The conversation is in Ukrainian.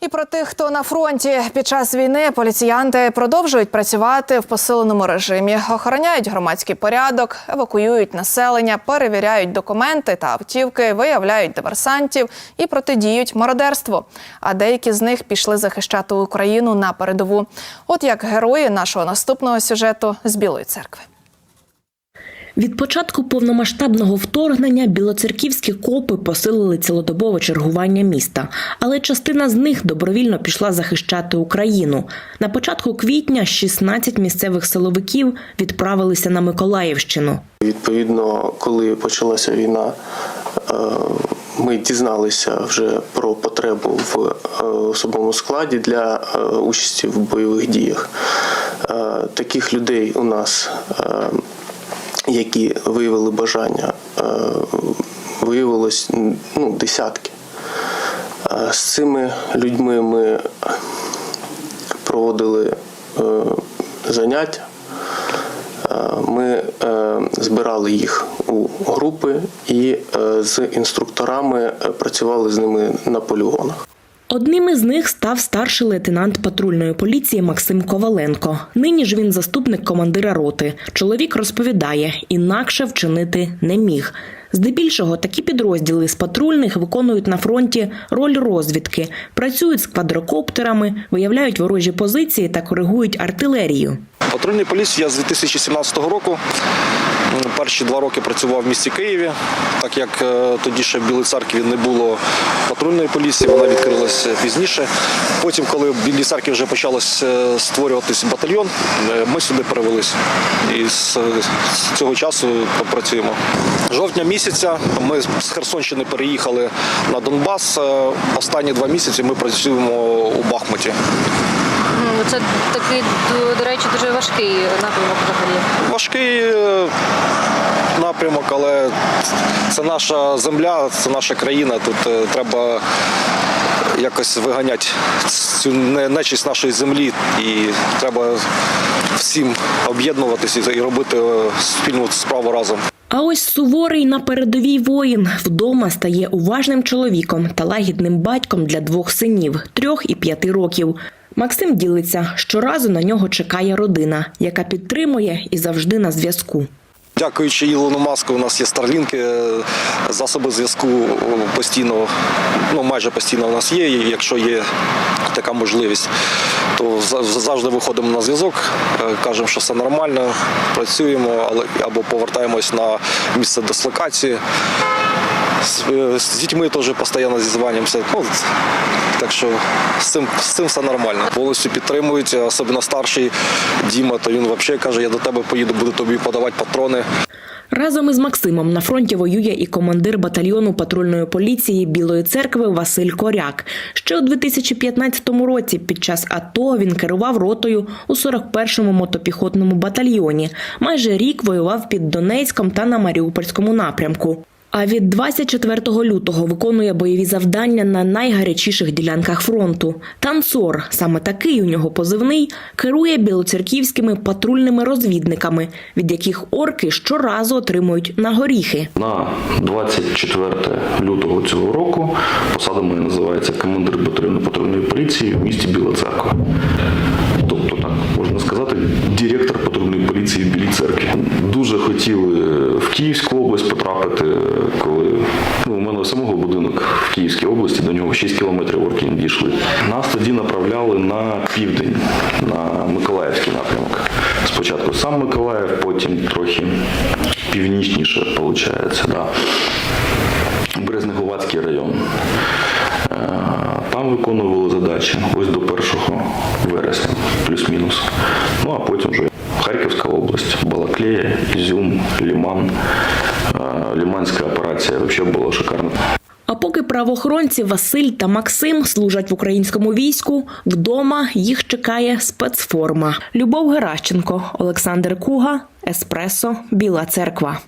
І про тих, хто на фронті під час війни поліціянти продовжують працювати в посиленому режимі, охороняють громадський порядок, евакуюють населення, перевіряють документи та автівки, виявляють диверсантів і протидіють мародерству. А деякі з них пішли захищати Україну на передову. От як герої нашого наступного сюжету з Білої церкви. Від початку повномасштабного вторгнення білоцерківські копи посилили цілодобове чергування міста, але частина з них добровільно пішла захищати Україну. На початку квітня 16 місцевих силовиків відправилися на Миколаївщину. Відповідно, коли почалася війна, е, ми дізналися вже про потребу в е, особовому складі для е, участі в бойових діях. Таких людей у нас, які виявили бажання, е, виявилось ну, десятки. Е, З цими людьми ми проводили е, заняття. Ми збирали їх у групи і з інструкторами працювали з ними на полігонах. Одним із них став старший лейтенант патрульної поліції Максим Коваленко. Нині ж він заступник командира роти. Чоловік розповідає, інакше вчинити не міг. Здебільшого такі підрозділи з патрульних виконують на фронті роль розвідки, працюють з квадрокоптерами, виявляють ворожі позиції та коригують артилерію. Патрульній поліції я з 2017 року. Перші два роки працював в місті Києві, так як е, тоді ще в Білій церкві не було патрульної поліції, вона відкрилася пізніше. Потім, коли в Білій церкві вже почалось е, створюватись батальйон, е, ми сюди перевелись. І з, цього часу працюємо. Жовтня місяця ми з Херсонщини переїхали на Донбас. Е, Останні два місяці ми працюємо у Бахмуті. Це такий, до, речі, дуже важкий напрямок взагалі. Важкий е, напрямок, але це наша земля, це наша країна. Тут е, треба якось виганяти цю не- нечисть нашої землі, і треба всім об'єднуватися і робити спільну справу разом. А ось суворий на передовій воїн вдома стає уважним чоловіком та лагідним батьком для двох синів трьох і п'яти років. Максим ділиться, щоразу на нього чекає родина, яка підтримує і завжди на зв'язку. Дякуючи Ілону Маску, у нас є старлінки, е, засоби зв'язку е, постійно, ну майже постійно у нас є. І якщо є така можливість, то завжди виходимо на зв'язок, е, кажемо, що все нормально, працюємо, але або повертаємось на місце дислокації. З, з дітьми теж постійно зізванюємося. Ну, так що з цим, з цим все нормально. Повністю підтримують, особливо старший Діма, то він взагалі каже, я до тебе поїду, буду тобі подавати патрони. Разом із Максимом на фронті воює і командир батальйону патрульної поліції Білої церкви Василь Коряк. Ще у 2015 році під час АТО він керував ротою у 41-му мотопіхотному батальйоні. Майже рік воював під Донецьком та на Маріупольському напрямку. А від 24 лютого виконує бойові завдання на найгарячіших ділянках фронту. Танцор, саме такий у нього позивний, керує білоцерківськими патрульними розвідниками, від яких орки щоразу отримують на горіхи. На 24 лютого цього року посада моя називається командир батальйону патрульної поліції в місті Біла. Тобто, так можна сказати, директор патрульної поліції в Білій церкві. Дуже хотіли в Київську область потрапити, коли ну, у мене самого будинок в Київській області, до нього 6 кілометрів орки дійшли. Нас тоді направляли на південь, на Миколаївський напрямок. Спочатку сам Миколаїв, потім трохи північніше, виходить, да. Березнеговацький район. Е, Там виконували задачі ось до 1 вересня, плюс-мінус. Ну а потім вже Харківська область, Балаклея, Ізюм, Ліман. Ліманська операція взагалі була шикарна. А поки правоохоронці Василь та Максим служать в українському війську, вдома їх чекає спецформа. Любов Геращенко, Олександр Куга, Еспресо, Біла Церква.